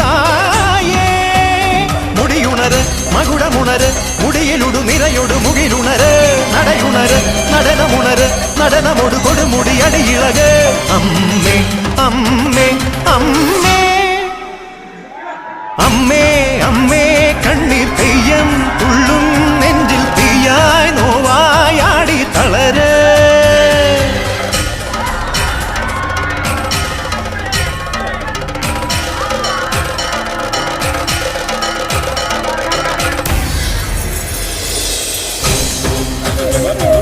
தாயே. முடியுணரு மகுடமுணரு முடியிலுடு நிறையொடு முகிலுணரு. நடையுணரு நடனமுணரு நடனமொடு கொடுமுடி அடி இழகு அம்மே அம்மே அம்மே. அம்மே அம்மே. Woo!